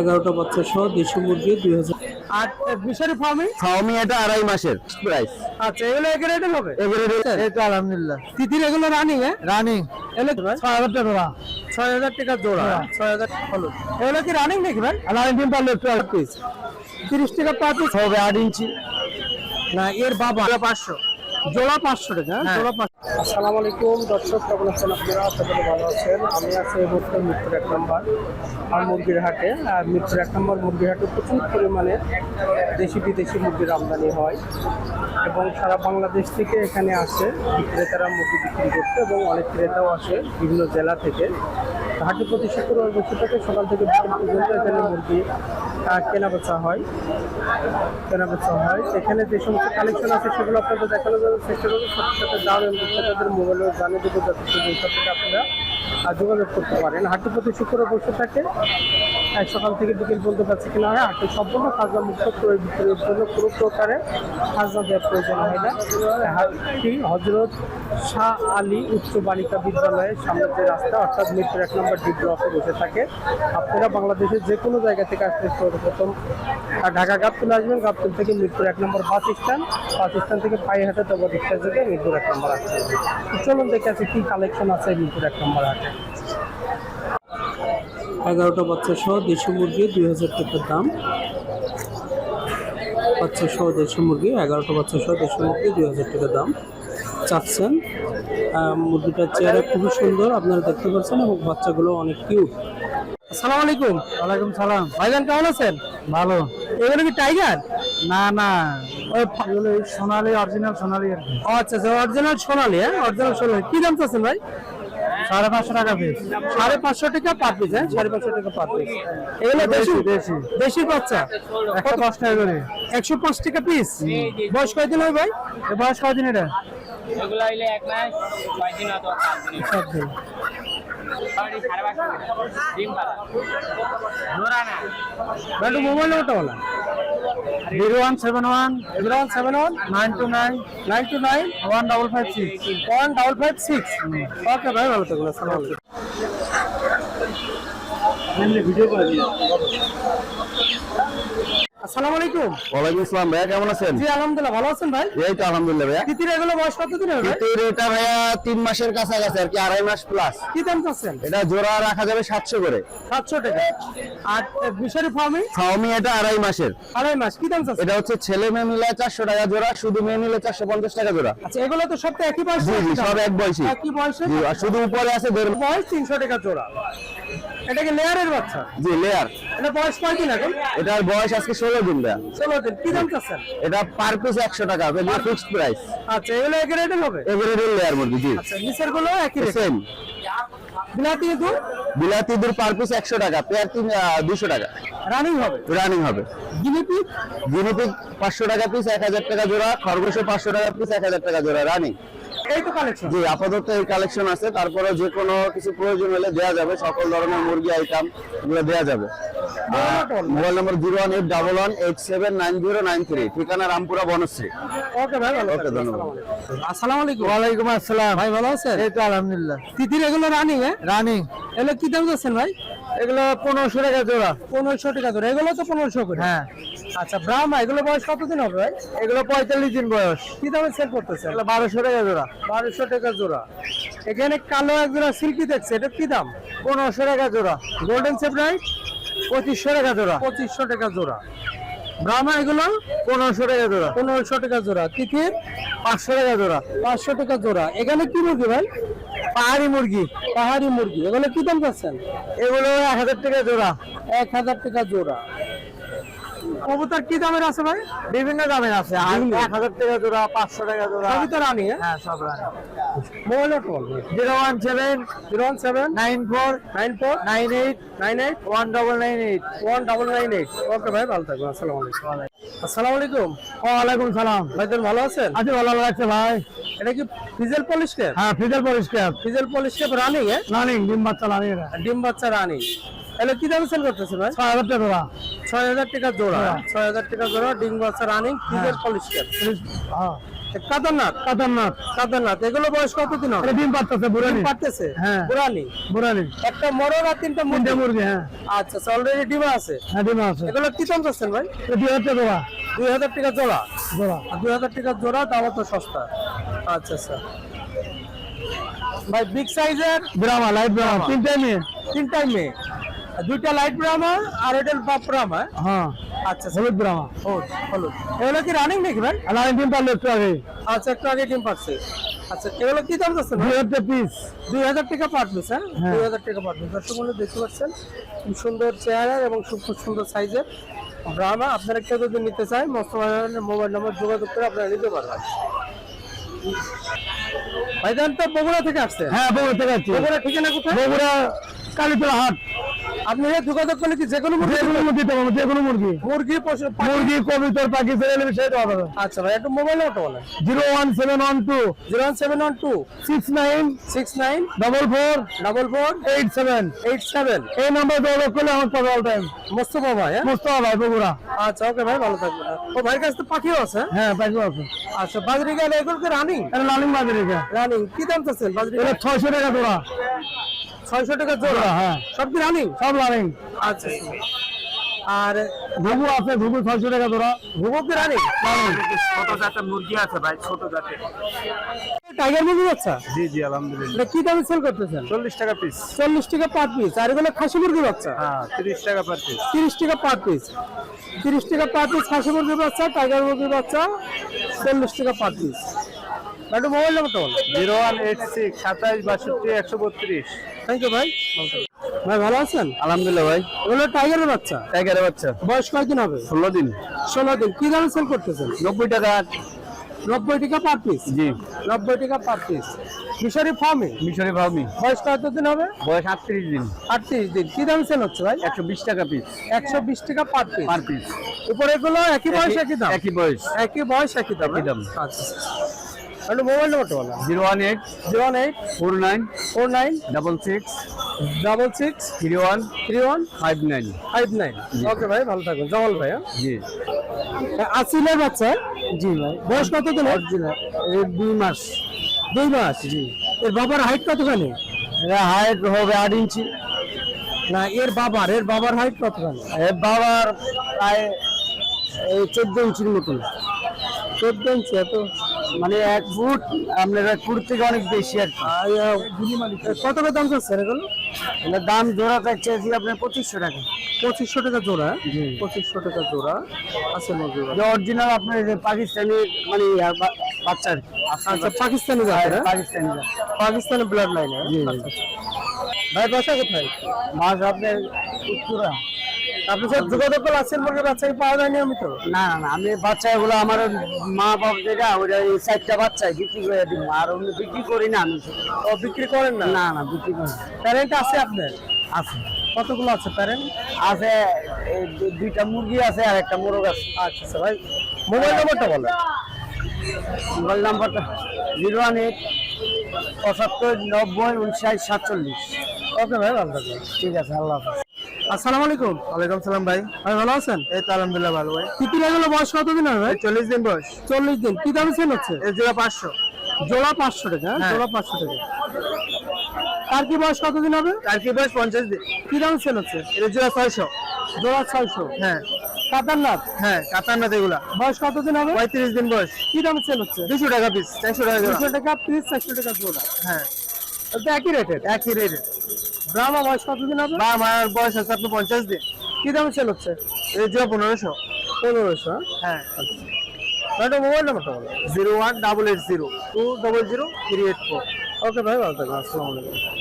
এগারোটা বাচ্চা সহ দেশি মুরগি দুই হাজার। আর ফার্মি এটা আড়াই মাসের প্রাইস আচ্ছা এগুলো এক রেটের হবে? এই তো আলহামদুলিল্লাহ। তিতির এগুলো রানিং হ্যাঁ? রানিং এগুলো ছয় হাজার টাকা ছয় হাজার টাকা জোড়া ছয় হাজার হলো। এগুলো কি রানিং নাকি ভাই? রানিং ডিম পারলে একটু আর পিস তিরিশ টাকা পার পিস হবে আট ইঞ্চি। না এর বাবা। পাঁচশো। জোড়া পাঁচশো টাকা হ্যাঁ? হ্যাঁ। জোড়া পাঁচশো আসসালামু আলাইকুম দর্শক কেমন আছেন আপনারা? আশা করি ভালো আছেন। আমি আছি এই মুহূর্তে মিরপুর এক নম্বর আর মুরগির হাটে। আর মিরপুর এক নম্বর মুরগির হাটে প্রচুর পরিমাণে দেশি বিদেশি মুরগির আমদানি হয় এবং সারা বাংলাদেশ থেকে এখানে আসে। বিক্রেতারা মুরগি বিক্রি করতে এবং অনেক ক্রেতাও আসে বিভিন্ন জেলা থেকে। হাটে প্রতি শুক্রবার বসে থাকে সকাল থেকে বিকেল পর্যন্ত এখানে মুরগি আহ, কেনা বেচা হয়। কেনাবেচা হয়। সেখানে যে সমস্ত কালেকশন আছে সেগুলো আপনাদের দেখানো যাবে চেষ্টা করব। সাথে সাথে দাম এবং তাদের মোবাইলেও জানিয়ে দেবো যাতে সেই থেকে আপনারা যোগাযোগ করতে পারেন। হাটে প্রতি শুক্র বসে থাকে আহ, সকাল থেকে বিকেল পর্যন্ত পাচ্ছে কিনা হয় হাটে সম্পূর্ণ খাজনা মুক্ত ক্রয় বিক্রয়ের জন্য কোনো প্রকারে খাজনা দেওয়ার প্রয়োজন হয় না। হাটটি হজরত শাহ আলী উচ্চ বালিকা বিদ্যালয়ের সামনে যে রাস্তা অর্থাৎ মিরপুর এক নম্বর ডি ব্লকে বসে থাকে। আপনারা বাংলাদেশের যে কোনো জায়গা থেকে আসতে আহ, ঢাকা গাবতুল আসবেন গাবতুল থেকে মিরপুর এক নম্বর বাস স্ট্যান্ড। বাস স্ট্যান্ড থেকে পায়েহাটে তবে রিক্সা থেকে মিরপুর এক নম্বর। তো চলুন দেখে আছে কি কালেকশন আছে মিরপুর এক নম্বর হাটে। এগারোটা বাচ্চা সহ দেশি মুরগি দুই হাজার টাকার দাম। বাচ্চা সহ দেশি মুরগি এগারোটা বাচ্চা সহ দেশি মুরগি দুই হাজার টাকা দাম। চাচ্ছেন মুরগিটার চেহারা খুবই সুন্দর আপনারা দেখতে পাচ্ছেন এবং বাচ্চাগুলো অনেক কিউট আসসালামু আলাইকুম। ওয়ালাইকুম সালাম। ভাইজান কেমন আছেন? ভালো। এগুলো কি টাইগার না না। ওই সোনালি অরিজিনাল সোনালি আচ্ছা আচ্ছা অরিজিনাল সোনালি হ্যাঁ? অরিজিনাল সোনালি। কি দাম চাচ্ছেন ভাই? সাড়ে পাঁচশো টাকা পিস সাড়ে পাঁচশো টাকা পার পিস হ্যাঁ? সাড়ে পাঁচশো টাকা পার পিস এগুলো দেশি? দেশি, দেশি। বাচ্চা? একটা দশ টাকা করে। একশো পাঁচ টাকা পিস বয়স কয়দিন হয় ভাই? বয়স কয়দিন এটা? এগুলো হইলে এক মাস ছয় দিন অথবা সাত দিন। সাত দিন। সরি সাড়ে পাঁচশো ডিম পাতা জোড়া না ভাই একটু মোবাইল বলা zero one seven one zero one seven one nine two nine nine two nine one double five six one double five six okay ভাই ভালো থাকবেন আসসালামু আলাইকুম আসসালামু আলাইকুম। ওয়ালাইকুম আসসালাম ভাইয়া কেমন আছেন? জি আলহামদুলিল্লাহ ভালো আছেন ভাই? এই তো আলহামদুলিল্লাহ ভাইয়া। তিতির এগুলো বয়স কত হবে ভাই? এটা ভাইয়া মাসের কাছাকাছি আর কি আড়াই মাস প্লাস কি দাম চাচ্ছেন? এটা জোড়া রাখা যাবে সাতশো করে। সাতশো টাকা। আর ফার্মি এটা আড়াই মাসের। আড়াই মাস কি দাম চাচ্ছেন? এটা হচ্ছে ছেলে মেয়ে মিলে চারশো টাকা জোড়া শুধু মেয়ে নিলে চারশো পঞ্চাশ টাকা জোড়া। আচ্ছা এগুলো তো সব তো একই বয়স জি সব এক বয়সী একই বয়সে জি আর শুধু উপরে আছে বয়স তিনশো টাকা জোড়া। এটা কি লেয়ারের বাচ্চা? জি লেয়ার এটা বয়স কয় দিন এখন? এটার বয়স আজকে ষোলো দিন দেয়া ষোলো দিন। কি দাম চাচ্ছেন? এটা পার পিস একশো টাকা ফিক্সড প্রাইস আচ্ছা এগুলো একই রেটের হবে লেয়ার মুরগি জি। আচ্ছা নিচেরগুলো একই রেট সেম বিলাতি দুধ বিলাতি পার পিস একশো টাকা পেয়ার তিন দুশো টাকা। রানিং হবে? রানিং হবে। গিনিপিগ জিনিপিক পাঁচশো টাকা পিস এক হাজার টাকা জোড়া। খরগোশও পাঁচশো টাকা পিস এক হাজার টাকা জোড়া। রানিং এই তো কালেকশন জি আপাতত এই কালেকশন আছে। তারপরে যে কোনো কিছু প্রয়োজন হলে দেওয়া যাবে। সকল ধরনের মুরগি আইটেম এগুলো দেওয়া যাবে। Mobile number zero one eight double one eight seven nine zero nine three. ঠিকানা রামপুরা বনশ্রী। ওকে ভাই ভালো ওকে ধন্যবাদ। আসসালামু আলাইকুম। ওয়ালাইকুম আসসালাম। ভাই ভালো আছেন? এই তো আলহামদুলিল্লাহ। তিতির এগুলো রানিং হ্যাঁ? রানিং এগুলো কি দাম যাচ্ছেন ভাই? এগুলো পনেরোশো টাকা জোড়া। পনেরোশো টাকা ধরে এগুলো তো পনেরোশো করে। হ্যাঁ। আচ্ছা ব্রাহ্মা এগুলো বয়স কতদিন হবে ভাই এগুলো পঁয়তাল্লিশ দিন বয়স কি দামে সেল করতেছেন এগুলো বারোশো টাকা জোড়া বারোশো টাকা জোড়া এখানে কালো এক জোড়া সিল্কি দেখছে এটা কি দাম পনেরোশো টাকা জোড়া গোল্ডেন সেপ রাইট পঁচিশশো টাকা জোড়া পঁচিশশো টাকা জোড়া ব্রাহ্মা এগুলো পনেরোশো টাকা জোড়া পনেরোশো টাকা জোড়া তিথির পাঁচশো টাকা জোড়া পাঁচশো টাকা জোড়া এখানে কি মুরগি ভাই পাহাড়ি মুরগি পাহাড়ি মুরগি এগুলো কি দাম পাচ্ছেন এগুলো এক হাজার টাকা জোড়া এক হাজার টাকা জোড়া কবুতর কি দামের আছে ভাই? বিভিন্ন দামের আছে। এক হাজার টাকা জোড়া পাঁচশো টাকা জোড়া। সবই তো রানি হ্যাঁ? হ্যাঁ সব Rani. Mobile zero one seven zero one seven nine four nine four nine eight nine eight one double nine eight. One double nine eight. Okay ভাই ভালো থাকবেন। আসসালামু আলাইকুম। আসসালামু আলাইকুম। ওয়ালাইকুম সালাম। ভাইদের ভালো আছেন? আচ্ছা ভালো লাগছে ভাই। এটা কি ফিজেল পলিশ ক্যাপ? হ্যাঁ ফিজার পরিষ্কার ফিজেল পলিশ ক্যাপ রানিং হ্যাঁ? রানিং ডিম বাচ্চা রানিং। ডিম বাচ্চা রানিং। এগুলো কি দামে সেল করতেছে ভাই? ছয় হাজার টাকা জোড়া। ছয় হাজার টাকা জোড়া। হ্যাঁ। ছয় হাজার টাকা জোড়া ডিম বাচ্চা রানিং ফিজেল পলিশ ক্যাপ হ্যাঁ কাদারনাথ? কাতারনাথ কাদারনাথ। এগুলো বয়স কতদিন হবে? ডিম পারতেছে বুড়ানি পারতেছে হ্যাঁ। পুরানি বুড়ানি একটা মরণ আর তিনটা তিনটে মুরগি হ্যাঁ। আচ্ছা অলরেডি ডিমা আছে? হ্যাঁ ডিম আছে। এগুলো কি দাম চাচ্ছেন ভাই? দুই হাজার টাকা দুই হাজার টাকা জোড়া? জোড়া। দুই হাজার টাকা জোড়া তাও তো সস্তা। আচ্ছা আচ্ছা। ভাই বিগ সাইজের ব্রাহ্মা লাইট ব্রাহ্মা। ব্রাহ্মা। তিনটে মেয়ে। তিনটাই মেয়ে? দুইটা লাইট ব্রাহ্মা আর এটা বাপ ব্রাহ্মা হ্যাঁ। আচ্ছা হলুদ ব্রাহ্মা ও হলুদ। এগুলো কি রানিং নাকি ভাই? আমি ডিম পারল একটু আগে আচ্ছা একটু আগে ডিম পাচ্ছে আচ্ছা এগুলো কি দাম যাচ্ছে দুই হাজার পিস দুই হাজার টাকা পার পিস হ্যাঁ? হ্যাঁ। দুই হাজার টাকা পার পিস দর্শক বন্ধু দেখতে পাচ্ছেন খুব সুন্দর চেহারা এবং খুব সুন্দর সাইজের ব্রাহ্মা আপনারা কেউ যদি নিতে চায় মস্ত মোবাইল নম্বর যোগাযোগ করে আপনারা নিতে পারবেন। ভাইজান তো বগুড়া থেকে আসছে? হ্যাঁ বগুড়া থেকে আসছি। বগুড়া ঠিকানা কোথায়? বগুড়া কালীতলা হাট আপনি যোগাযোগ করলে কি যে কোনো মুরগি? দিতে পারব যে কোনো মুরগি। মুরগি মুরগি কবিতর পাখি ছেলে সেটা হবে। আচ্ছা ভাই একটু মোবাইল নাম্বারটা বলেন। Zero one seven one two. Zero one seven one two. Six nine. Six nine. Double four. Double four. Eight seven. Eight seven. এই নাম্বার যোগাযোগ করলে আমার পাবে অল টাইম মোস্তফা ভাই হ্যাঁ? মুস্তফা ভাই বগুড়া। আচ্ছা ওকে ভাই ভালো থাকবেন। ও ভাইয়ের কাছে তো পাখিও আছে হ্যাঁ? হ্যাঁ পাখি আছে। আচ্ছা বাজরি গেলে এগুলো কি রানিং এটা লালিং বাজারে এটা রানিং কি দাম চাচ্ছেন বাজরি ছয়শো টাকা জোড়া ছয়শো টাকা জোড়া? জোড়া হ্যাঁ। সব কি রানিং সব লালিং আচ্ছা আর ঘুঘু আছে ঘুঘু ছয়শো টাকা জোড়া। ঘুঘু কি রানিং ছোট জাতের মুরগি আছে ভাই ছোট জাতের। টাইগার মুরগি বাচ্চা? জি জি আলহামদুলিল্লাহ। এটা কি দামে সেল করতেছেন? চল্লিশ টাকা পিস চল্লিশ টাকা পার পিস আর এগুলো খাসি মুরগি বাচ্চা? হ্যাঁ তিরিশ টাকা পার পিস তিরিশ টাকা পার পিস তিরিশ টাকা পার পিস খাসি মুরগির বাচ্চা টাইগার মুরগির বাচ্চা চল্লিশ টাকা পার পিস একটু মোবাইল নাম্বারটা বলো। জিরো ওয়ান এইট সিক্স সাতাইশ বাষট্টি একশো বত্রিশ। থ্যাংক ইউ ভাই। ভাই ভালো আছেন? আলহামদুলিল্লাহ ভাই। এগুলো টাইগারের বাচ্চা? টাইগারের বাচ্চা। বয়স কয়দিন হবে? ষোলো দিন। ষোলো দিন। কি দামে সেল করতেছেন? নব্বই টাকা। নব্বই টাকা পার পিস জি। নব্বই টাকা পার পিস মিশরি ফার্মে মিশরি ভাবি বয়স কতদিন হবে? বয়স আটত্রিশ দিন। আটত্রিশ দিন। কি দামে সেল হচ্ছে ভাই? একশো বিশ টাকা পিস একশো বিশ টাকা পার পিস পার পিস উপরে গুলো একই বয়স একই দাম? একই বয়স। একই বয়স একই দাম একই দাম। হ্যাঁ? আচ্ছা। একটু মোবাইল নাম্বারটা বলো zero one eight zero one eight four nine four nine double six double six three one three one five nine five nine okay ভাই ভালো থাকবেন। জমাল ভাই হ্যাঁ? জি। আসিলের বাচ্চা? জি ভাই। বয়স কত দিন দুই মাস। দুই মাস? জি। এর বাবার হাইট কতখানি? হাইট হবে আট ইঞ্চি। না এর বাবার এর বাবার হাইট কতখানি? এর বাবার প্রায় চোদ্দ ইঞ্চির মতন। চোদ্দ ইঞ্চি এত মানে এক ফুট আপনার এক ফুট থেকে অনেক বেশি আর কি। কত করে দাম চাচ্ছেন এগুলো? এটার দাম জোড়া চাইছে আপনার পঁচিশশো টাকা। পঁচিশশো টাকা জোড়া। পঁচিশশো টাকা জোড়া। আছে অরিজিনাল আপনার যে পাকিস্তানি মানে ইয়া বা- বাচ্চা আর আচ্ছা পাকিস্তানি জাতের হ্যাঁ? পাকিস্তানি। পাকিস্তানি ব্লাড লাইন জি, জি। ভাই বাসা কোথায়? মাছ আপনার উত্তরা। যোগাযোগ বাচ্চা পাওয়া যায়নি আমি তো? না না না আমি বাচ্চা এগুলো আমার মা বাপ যেটা ওটা এই চারটা বাচ্চা বিক্রি করে দিব। আর অন্য বিক্রি করি না আমি। ও বিক্রি করেন না? না না বিক্রি করি প্যারেন্ট আছে আপনার? আছে। কতগুলো আছে প্যারেন্ট? আছে দুইটা মুরগি আছে আর একটা মোরগ আছে। আচ্ছা আচ্ছা ভাই। মোবাইল নাম্বারটা বলেন। মোবাইল নাম্বারটা জিরো ওয়ান এইট পঁচাত্তর নব্বই উনষাট সাতচল্লিশ। ওকে ভাই ভালো থাকবেন। ঠিক আছে আল্লাহ হাফেজ। আসসালামু আলাইকুম। ওয়ালাইকুম সালাম ভাই। ভাই ভালো আছেন? এই তো আলহামদুলিল্লাহ ভালো ভাই। তিতির এগুলো বয়স কতদিন হবে ভাই? চল্লিশ দিন বয়স। চল্লিশ দিন। কি দামে সেল হচ্ছে? এর জোড়া পাঁচশো। জোড়া পাঁচশো টাকা হ্যাঁ? হ্যাঁ। জোড়া পাঁচশো টাকা। তার কি বয়স কতদিন হবে? আর কি বয়স পঞ্চাশ দিন। কি দামে সেল হচ্ছে? এর জোড়া ছয়শো। জোড়া ছয়শো। হ্যাঁ। কাতারনাথ হ্যাঁ কাতার না এগুলা। বয়স কতদিন হবে? পঁয়ত্রিশ দিন বয়স। কি দামে সেল হচ্ছে? দুশো টাকা পিস চারশো টাকা দুশো টাকা পিস চারশো টাকা জোড়া। হ্যাঁ। একই রেটের একই রেটে ব্রাহ্মা বয়স কতদিন হবে? আমার বয়স আছে আপনার পঞ্চাশ দিন। কি দামে সেল হচ্ছে? এই যে পনেরোশো। পনেরোশো? হ্যাঁ। ম্যাডাম মোবাইল নাম্বারটা বলো। Zero one double eight zero. Two double zero three eight four okay ভাই ভালো থাকবেন। আসসালামু আলাইকুম।